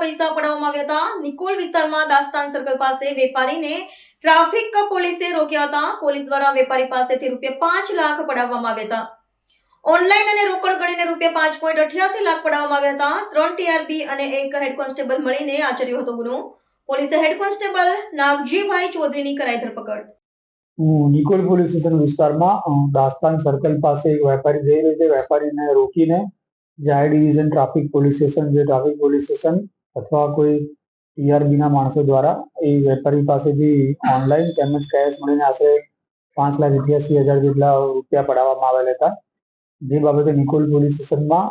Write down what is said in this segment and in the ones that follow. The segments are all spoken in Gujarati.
પૈસા પડાવવામાં આવ્યા હતા. નિકોલ વિસ્તારમાં દાસ્તાન સર્કલ પાસે વેપારીને ટ્રાફિક પોલીસે રોક્યા હતા. પોલીસ દ્વારા વેપારી પાસેથી રૂપિયા પાંચ લાખ પડાવવામાં આવ્યા હતા. ઓનલાઈન અને રોકડ ગણીને રૂપિયા પાંચ પોઈન્ટ અઠ્યાસી લાખ પડાવવામાં આવ્યા હતા. ત્રણ ટીઆરબી અને એક હેડ કોન્સ્ટેબલ મળીને આચર્યો હતો ગુનો. પોલીસે હેડ કોન્સ્ટેબલ નાગજીભાઈ ચૌધરીની કરાઈ ધરપકડ. નિકોલ પોલીસ સ્ટેશન વિસ્તારમાં દાસ્તાન સર્કલ પાસે એક વેપારી જઈ રહ્યો છે. વેપારીને રોકીને જે I division traffic police station જે ટ્રાફિક પોલીસ સ્ટેશન અથવા કોઈ ટીઆરબીના માણસો દ્વારા એ વેપારી પાસેથી ઓનલાઈન તેમજ કેશ મળીને આશરે પાંચ લાખ અઠ્યાસી હજાર જેટલા રૂપિયા પડાવવામાં આવેલા હતા. જે બાબતે નિકોલ પોલીસ સ્ટેશનમાં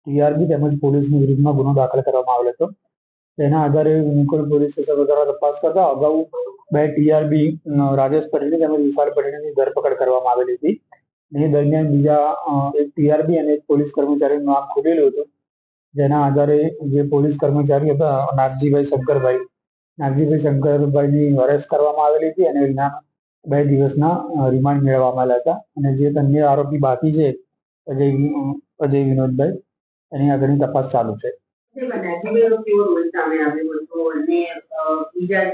ટીઆરબી તેમજ પોલીસની વિરુદ્ધમાં ગુનો દાખલ કરવામાં આવેલો હતો. તેના આધારે નિકોલ પોલીસ સ્ટેશન દ્વારા તપાસ કરતા અગાઉ બે ટીઆરબી રાજેશ પટેલની તેમજ વિશાલ પટેલની ધરપકડ કરવામાં આવેલી હતી. એ દરમિયાન બીજા એક ટીઆરબી અને એક પોલીસ કર્મચારીનું નામ ખુલેલું હતું. જેના આધારે જે પોલીસ કર્મચારી હતા, નાગજીભાઈ શંકરભાઈ, નાગજીભાઈ શંકરભાઈની અરેસ્ટ કરવામાં આવેલી હતી અને એના બે દિવસના રિમાન્ડ મેળવવામાં આવેલા હતા. અને જે અન્ય આરોપી બાકી છે, અજય અજય વિનોદભાઈ, એની આગળની તપાસ ચાલુ છે. આવ્યો બીજા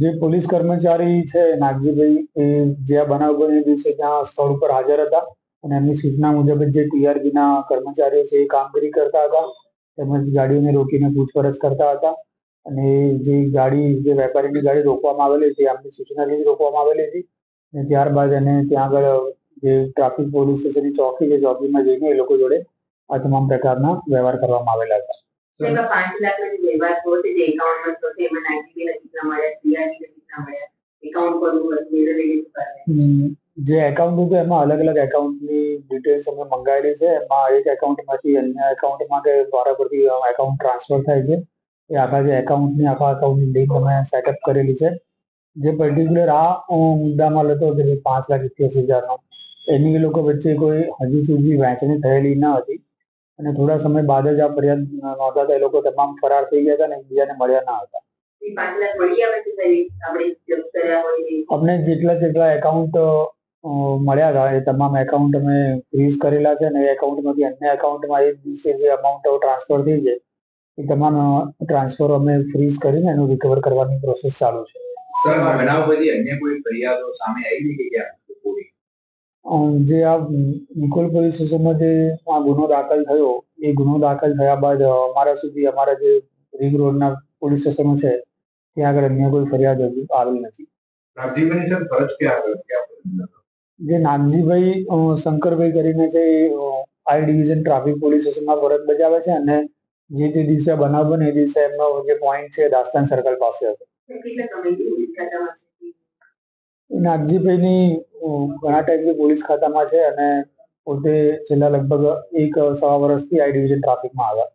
જે પોલીસ કર્મચારી છે, નાગજીભાઈ, એ જે આ બનાવ બન્યો દિવસે ત્યાં સ્થળ ઉપર હાજર હતા અને એમની સૂચના મુજબ જ જે TRB ના કર્મચારીઓ છે, એ કામગીરી કરતા હતા. તેમજ ગાડીઓને રોકીને પૂછપરછ કરતા હતા. અને જે ગાડી, જે વેપારીની ગાડી રોકવામાં આવેલી હતી, એમની સૂચના લીધે રોકવામાં આવેલી હતી. અને ત્યારબાદ એને ત્યાં આગળ જે ટ્રાફિક પોલીસ સ્ટેશનની ચોકી છે, ચોકીમાં જઈને એ લોકો જોડે આ તમામ પ્રકારના વ્યવહાર કરવામાં આવેલા હતા. જે એમાં એકાઉન્ટ એકાઉન્ટ હતું એમાં અલગ અલગ એકાઉન્ટની ડિટેલ્સ અમે મંગાવેલી છે. એમાં એક એકાઉન્ટમાંથી અન્ય એકાઉન્ટમાં કે દ્વારા પરથી એકાઉન્ટ ટ્રાન્સફર થાય છે. એ આખા જે એકાઉન્ટની આખા એકાઉન્ટની લિંક અમે સેટઅપ કરેલી છે. જે પર્ટિક્યુલર આ મુદ્દામાં લેતો હતો પાંચ લાખ ઇઠ્યાસી હજારનો એની લોકો વચ્ચે કોઈ હજુ સુધી વહેંચણી થયેલી ન હતી. અને થોડા સમય બાદ જ આ ફરિયાદ નોંધાતા એ લોકો તમામ ફરાર થઈ ગયા હતા અને એકબીજાને મળ્યા ના હતા. એ એ. અમને જેટલા જેટલા એકાઉન્ટ મળ્યા હતા એ તમામ એકાઉન્ટ અમે ફ્રીઝ કરેલા છે અને એ એકાઉન્ટમાંથી અન્ય એકાઉન્ટમાં એક દિવસે જે અમાઉન્ટ ટ્રાન્સફર થઈ છે એ તમામ ટ્રાન્સફર અમે ફ્રીઝ કરીને એનું રિકવર કરવાની પ્રોસેસ ચાલુ છે. સર આ બનાવ પછી અન્ય કોઈ ફરિયાદો સામે આવી કે ક્યાં? જે આ નિકોલ પોલીસ સ્ટેશનમાં જે આ ગુનો દાખલ થયો એ ગુનો દાખલ થયા બાદ અમારા સુધી અમારા જે રિંગ રોડના પોલીસ સ્ટેશનો છે ત્યાં આગળ અન્ય કોઈ ફરિયાદ હજુ આવેલ નથી. જે નાગજીભાઈ શંકરભાઈ કરીને છે A I division traffic police સ્ટેશનમાં ફરજ બજાવે છે અને જે તે દિવસે બનાવ બને એ દિવસે એમનો જે પોઈન્ટ છે દાસ્તાન સર્કલ પાસે હતો. નાગજીભાઈની ઘણા ટાઈમથી પોલીસ ખાતામાં છે અને પોતે છેલ્લા લગભગ એક સવા વર્ષથી આઈ ડિવિઝન ટ્રાફિકમાં આવ્યા.